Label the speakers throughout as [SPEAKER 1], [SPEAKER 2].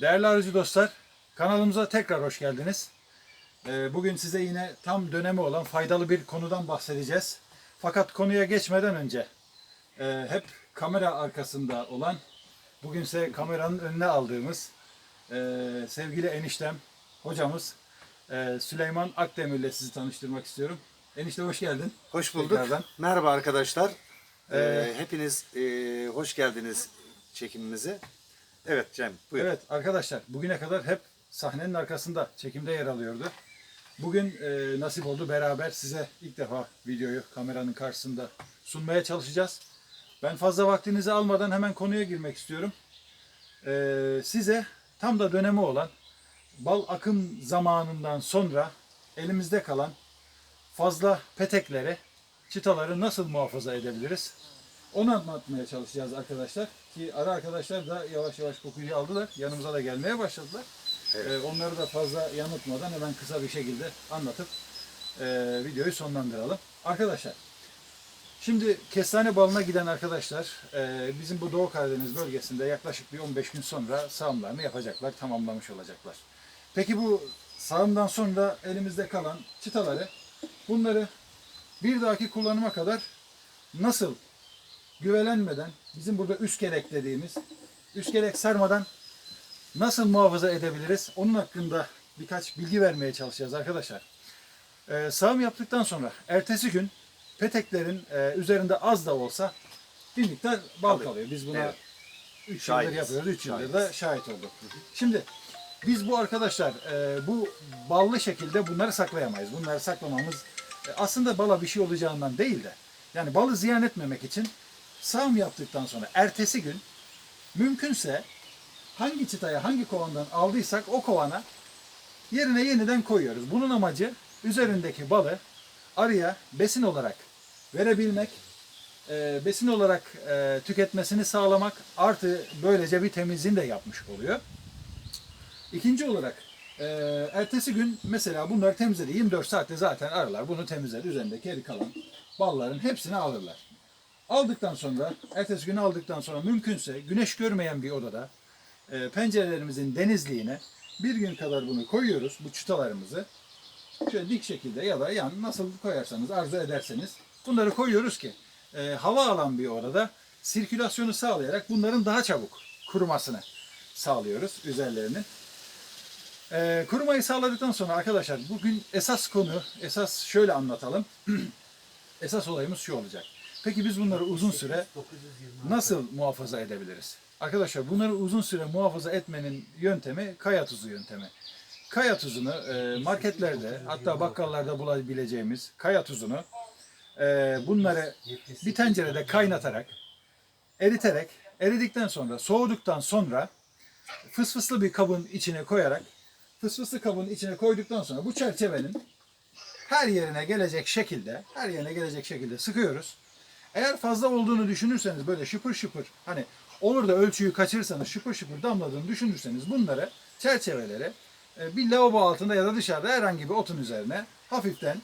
[SPEAKER 1] Değerli arıcı dostlar, kanalımıza tekrar hoş geldiniz. Ee, Bugün size yine tam dönemi olan faydalı bir konudan bahsedeceğiz. Fakat konuya geçmeden önce e, hep kamera arkasında olan, bugünse kameranın önüne aldığımız e, sevgili eniştem, hocamız e, Süleyman Akdemir ile sizi tanıştırmak istiyorum. Enişte hoş geldin.
[SPEAKER 2] Hoş bulduk.
[SPEAKER 1] Tekrardan.
[SPEAKER 2] Merhaba arkadaşlar. Ee, hepiniz hoş geldiniz çekimimize. Evet Cem buyur.
[SPEAKER 1] Evet arkadaşlar bugüne kadar hep sahnenin arkasında çekimde yer alıyordu. Bugün e, nasip oldu beraber size ilk defa videoyu kameranın karşısında sunmaya çalışacağız. Ben fazla vaktinizi almadan hemen konuya girmek istiyorum. E, size tam da dönemi olan bal akım zamanından sonra elimizde kalan fazla petekleri, çıtaları nasıl muhafaza edebiliriz? Onu anlatmaya çalışacağız arkadaşlar. Ki ara arkadaşlar da yavaş yavaş kokuyu aldılar. Yanımıza da gelmeye başladılar.
[SPEAKER 2] Evet.
[SPEAKER 1] Ee, onları da fazla yanıltmadan hemen kısa bir şekilde anlatıp e, videoyu sonlandıralım. Arkadaşlar, şimdi kestane balına giden arkadaşlar e, bizim bu Doğu Karadeniz bölgesinde yaklaşık bir 15 gün sonra sağımlarını yapacaklar, tamamlamış olacaklar. Peki bu sağımdan sonra elimizde kalan çıtaları bunları bir dahaki kullanıma kadar nasıl güvelenmeden bizim burada üskelek dediğimiz üskelek sarmadan nasıl muhafaza edebiliriz? Onun hakkında birkaç bilgi vermeye çalışacağız arkadaşlar. Ee, sağım yaptıktan sonra ertesi gün peteklerin e, üzerinde az da olsa bir miktar bal
[SPEAKER 2] Kalıyor.
[SPEAKER 1] kalıyor. Biz buna
[SPEAKER 2] Evet.
[SPEAKER 1] 3 yıldır
[SPEAKER 2] Şahidiz.
[SPEAKER 1] yapıyoruz. 3 yıldır da şahit olduk. Şimdi biz bu arkadaşlar e, bu ballı şekilde bunları saklayamayız. Bunları saklamamız e, aslında bala bir şey olacağından değil de yani balı ziyan etmemek için sağım yaptıktan sonra ertesi gün mümkünse hangi çıtaya hangi kovandan aldıysak o kovana yerine yeniden koyuyoruz. Bunun amacı üzerindeki balı arıya besin olarak verebilmek, e, besin olarak e, tüketmesini sağlamak artı böylece bir temizliğini de yapmış oluyor. İkinci olarak e, ertesi gün mesela bunları temizledi. 24 saatte zaten arılar bunu temizler. Üzerindeki geri kalan balların hepsini alırlar. Aldıktan sonra, ertesi gün aldıktan sonra mümkünse güneş görmeyen bir odada e, pencerelerimizin denizliğine bir gün kadar bunu koyuyoruz, bu çıtalarımızı. Şöyle dik şekilde ya da yan nasıl koyarsanız, arzu ederseniz bunları koyuyoruz ki e, hava alan bir odada sirkülasyonu sağlayarak bunların daha çabuk kurumasını sağlıyoruz üzerlerinin. E, kurumayı sağladıktan sonra arkadaşlar bugün esas konu, esas şöyle anlatalım. esas olayımız şu olacak. Peki biz bunları uzun süre nasıl muhafaza edebiliriz? Arkadaşlar bunları uzun süre muhafaza etmenin yöntemi kaya tuzu yöntemi. Kaya tuzunu e, marketlerde hatta bakkallarda bulabileceğimiz kaya tuzunu e, bunları bir tencerede kaynatarak eriterek eridikten sonra soğuduktan sonra fısfıslı bir kabın içine koyarak fısfıslı kabın içine koyduktan sonra bu çerçevenin her yerine gelecek şekilde her yerine gelecek şekilde sıkıyoruz. Eğer fazla olduğunu düşünürseniz böyle şıpır şıpır hani olur da ölçüyü kaçırırsanız şıpır şıpır damladığını düşünürseniz bunları çerçeveleri e, bir lavabo altında ya da dışarıda herhangi bir otun üzerine hafiften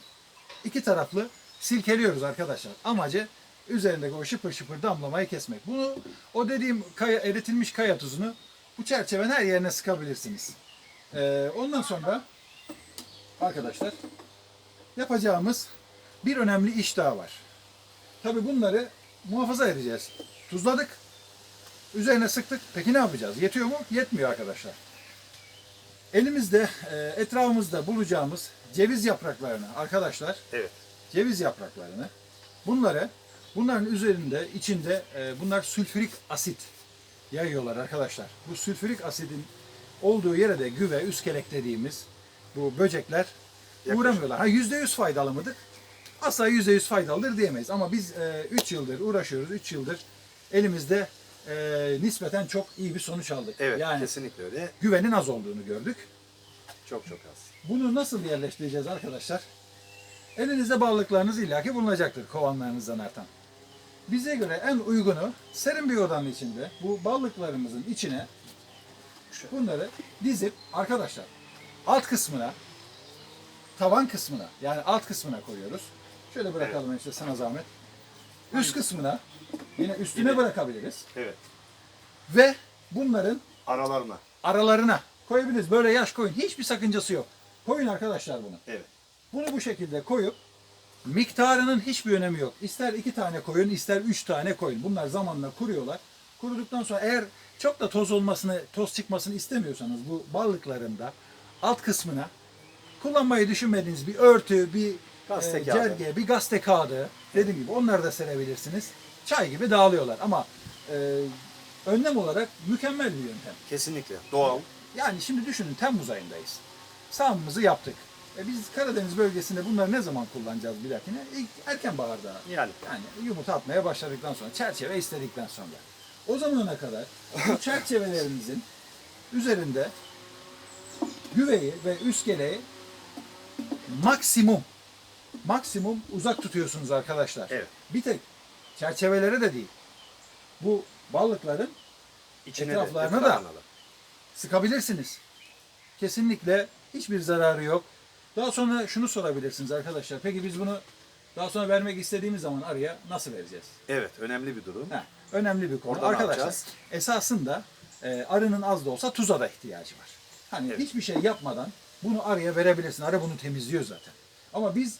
[SPEAKER 1] iki taraflı silkeliyoruz arkadaşlar. Amacı üzerindeki o şıpır şıpır damlamayı kesmek. Bunu o dediğim kaya, eritilmiş kaya tuzunu bu çerçevenin her yerine sıkabilirsiniz. E, ondan sonra arkadaşlar yapacağımız bir önemli iş daha var. Tabi bunları muhafaza edeceğiz. Tuzladık. Üzerine sıktık. Peki ne yapacağız? Yetiyor mu? Yetmiyor arkadaşlar. Elimizde, e, etrafımızda bulacağımız ceviz yapraklarını arkadaşlar,
[SPEAKER 2] Evet.
[SPEAKER 1] ceviz yapraklarını bunları bunların üzerinde içinde e, bunlar sülfürik asit yayıyorlar arkadaşlar. Bu sülfürik asidin olduğu yere de güve, üskelek dediğimiz bu böcekler
[SPEAKER 2] Yaklaşık.
[SPEAKER 1] uğramıyorlar. Ha %100 faydalı mıdır? Asla %100 faydalıdır diyemeyiz. Ama biz 3 yıldır uğraşıyoruz. 3 yıldır elimizde e, nispeten çok iyi bir sonuç aldık.
[SPEAKER 2] Evet
[SPEAKER 1] yani
[SPEAKER 2] kesinlikle öyle.
[SPEAKER 1] güvenin az olduğunu gördük.
[SPEAKER 2] Çok çok az.
[SPEAKER 1] Bunu nasıl yerleştireceğiz arkadaşlar? Elinizde ballıklarınız illaki bulunacaktır kovanlarınızdan artan. Bize göre en uygunu serin bir odanın içinde bu ballıklarımızın içine bunları dizip arkadaşlar alt kısmına tavan kısmına yani alt kısmına koyuyoruz. Şöyle bırakalım işte sana zahmet. Üst kısmına yine üstüne
[SPEAKER 2] Yine-
[SPEAKER 1] bırakabiliriz.
[SPEAKER 2] Evet.
[SPEAKER 1] Ve bunların
[SPEAKER 2] Aralarına.
[SPEAKER 1] aralarına koyabiliriz. Böyle yaş koyun. Hiçbir sakıncası yok. Koyun arkadaşlar bunu.
[SPEAKER 2] Evet.
[SPEAKER 1] Bunu bu şekilde koyup miktarının hiçbir önemi yok. İster iki tane koyun, ister üç tane koyun. Bunlar zamanla kuruyorlar. Kuruduktan sonra eğer çok da toz olmasını, toz çıkmasını istemiyorsanız bu ballıklarında alt kısmına kullanmayı düşünmediğiniz bir örtü, bir
[SPEAKER 2] Gazete
[SPEAKER 1] e,
[SPEAKER 2] kağıdı.
[SPEAKER 1] cerge, bir gazete kağıdı dediğim gibi onları da serebilirsiniz. Çay gibi dağılıyorlar ama e, önlem olarak mükemmel bir yöntem.
[SPEAKER 2] Kesinlikle. Doğal.
[SPEAKER 1] Yani şimdi düşünün Temmuz ayındayız. Sağımımızı yaptık. E biz Karadeniz bölgesinde bunları ne zaman kullanacağız bir dahakine? İlk erken baharda.
[SPEAKER 2] Yani.
[SPEAKER 1] Yani yumurta atmaya başladıktan sonra, çerçeve istedikten sonra. O zamana kadar bu çerçevelerinizin üzerinde güveyi ve üskeleyi maksimum maksimum uzak tutuyorsunuz arkadaşlar.
[SPEAKER 2] Evet.
[SPEAKER 1] Bir tek çerçevelere de değil. Bu balıkların
[SPEAKER 2] İçine
[SPEAKER 1] Etraflarına
[SPEAKER 2] de,
[SPEAKER 1] da.
[SPEAKER 2] etrafına
[SPEAKER 1] sıkabilirsiniz. Kesinlikle hiçbir zararı yok. Daha sonra şunu sorabilirsiniz arkadaşlar. Peki biz bunu daha sonra vermek istediğimiz zaman arıya nasıl vereceğiz?
[SPEAKER 2] Evet. Önemli bir durum.
[SPEAKER 1] Ha, önemli bir konu.
[SPEAKER 2] Orada ne
[SPEAKER 1] arkadaşlar
[SPEAKER 2] yapacağız?
[SPEAKER 1] esasında e, arının az da olsa tuza da ihtiyacı var. Hani
[SPEAKER 2] Evet.
[SPEAKER 1] hiçbir şey yapmadan bunu arıya verebilirsin. Arı bunu temizliyor zaten. Ama biz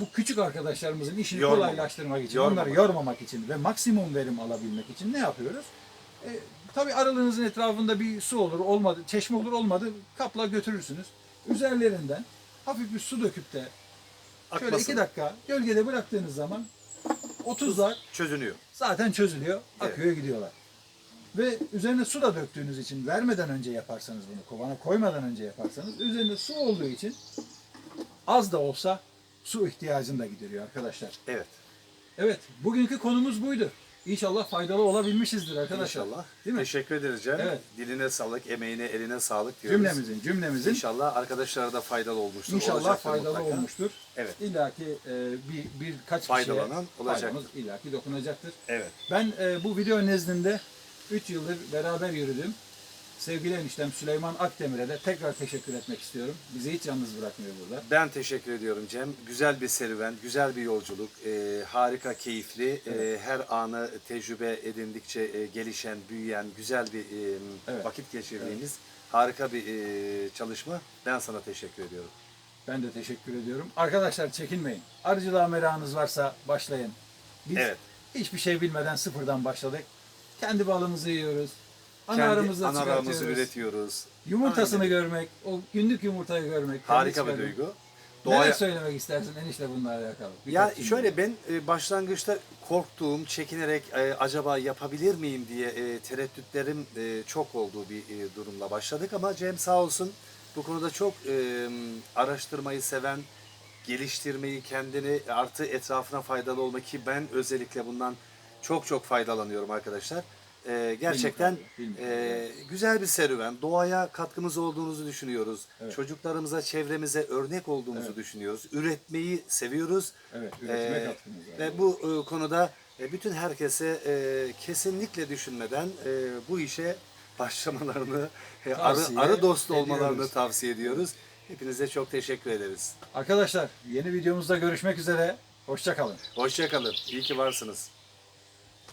[SPEAKER 1] bu küçük arkadaşlarımızın işini
[SPEAKER 2] Yormamak.
[SPEAKER 1] kolaylaştırmak için,
[SPEAKER 2] Yormamak.
[SPEAKER 1] onları yormamak için ve maksimum verim alabilmek için ne yapıyoruz? E, tabii aralığınızın etrafında bir su olur, olmadı, çeşme olur, olmadı kapla götürürsünüz. Üzerlerinden hafif bir su döküp de şöyle
[SPEAKER 2] Akmasın.
[SPEAKER 1] iki dakika gölgede bıraktığınız zaman o tuzlar
[SPEAKER 2] Çözünüyor.
[SPEAKER 1] zaten çözülüyor,
[SPEAKER 2] Evet.
[SPEAKER 1] akıyor gidiyorlar. Ve üzerine su da döktüğünüz için vermeden önce yaparsanız bunu, kovana koymadan önce yaparsanız üzerinde su olduğu için az da olsa su ihtiyacını da gideriyor arkadaşlar.
[SPEAKER 2] Evet.
[SPEAKER 1] Evet, bugünkü konumuz buydu. İnşallah faydalı olabilmişizdir arkadaşlar.
[SPEAKER 2] İnşallah.
[SPEAKER 1] Değil mi?
[SPEAKER 2] Teşekkür ederiz Cem.
[SPEAKER 1] Evet.
[SPEAKER 2] Diline sağlık, emeğine, eline sağlık diyoruz.
[SPEAKER 1] Cümlemizin, cümlemizin
[SPEAKER 2] İnşallah arkadaşlara da faydalı olmuştur.
[SPEAKER 1] inşallah
[SPEAKER 2] olacaktır
[SPEAKER 1] faydalı
[SPEAKER 2] mutlaka.
[SPEAKER 1] olmuştur.
[SPEAKER 2] Evet.
[SPEAKER 1] İlla ki e, bir birkaç
[SPEAKER 2] Faydalanan
[SPEAKER 1] kişiye faydamız illa ki dokunacaktır.
[SPEAKER 2] Evet.
[SPEAKER 1] Ben e, bu video nezdinde 3 yıldır beraber yürüdüm. Sevgili eniştem Süleyman Akdemir'e de tekrar teşekkür etmek istiyorum. Bizi hiç yalnız bırakmıyor burada.
[SPEAKER 2] Ben teşekkür ediyorum Cem. Güzel bir serüven, güzel bir yolculuk. Ee, harika, keyifli. Ee, her anı tecrübe edindikçe e, gelişen, büyüyen, güzel bir e,
[SPEAKER 1] Evet.
[SPEAKER 2] vakit geçirdiğimiz harika bir e, çalışma. Ben sana teşekkür ediyorum.
[SPEAKER 1] Ben de teşekkür ediyorum. Arkadaşlar çekinmeyin. Arıcılığa merakınız varsa başlayın. Biz
[SPEAKER 2] Evet.
[SPEAKER 1] hiçbir şey bilmeden sıfırdan başladık. Kendi balımızı yiyoruz. Ana
[SPEAKER 2] Kendi
[SPEAKER 1] çıkartıyoruz.
[SPEAKER 2] üretiyoruz.
[SPEAKER 1] Yumurtasını
[SPEAKER 2] Aynen.
[SPEAKER 1] görmek, o günlük yumurtayı görmek.
[SPEAKER 2] Harika bir duygu.
[SPEAKER 1] Neler
[SPEAKER 2] Doğaya,
[SPEAKER 1] söylemek istersin enişte bununla alakalı?
[SPEAKER 2] Ya
[SPEAKER 1] Birkaç cümle.
[SPEAKER 2] şöyle ben e, başlangıçta korktuğum, çekinerek e, acaba yapabilir miyim diye e, tereddütlerim e, çok olduğu bir e, durumla başladık ama Cem sağ olsun bu konuda çok e, araştırmayı seven, geliştirmeyi kendini artı etrafına faydalı olmak ki ben özellikle bundan çok çok faydalanıyorum arkadaşlar. E, gerçekten e, güzel bir serüven. Doğaya katkımız olduğunuzu düşünüyoruz.
[SPEAKER 1] Evet.
[SPEAKER 2] Çocuklarımıza, çevremize örnek olduğumuzu
[SPEAKER 1] Evet.
[SPEAKER 2] düşünüyoruz. Üretmeyi seviyoruz.
[SPEAKER 1] Evet, üretime
[SPEAKER 2] Ee,
[SPEAKER 1] katkımız var.
[SPEAKER 2] Ve bu e, konuda e, bütün herkese e, kesinlikle düşünmeden e, bu işe başlamalarını, e, arı, arı dostu
[SPEAKER 1] ediyoruz.
[SPEAKER 2] olmalarını tavsiye ediyoruz. Hepinize çok teşekkür ederiz.
[SPEAKER 1] Arkadaşlar yeni videomuzda görüşmek üzere. Hoşçakalın.
[SPEAKER 2] Hoşçakalın. İyi ki varsınız.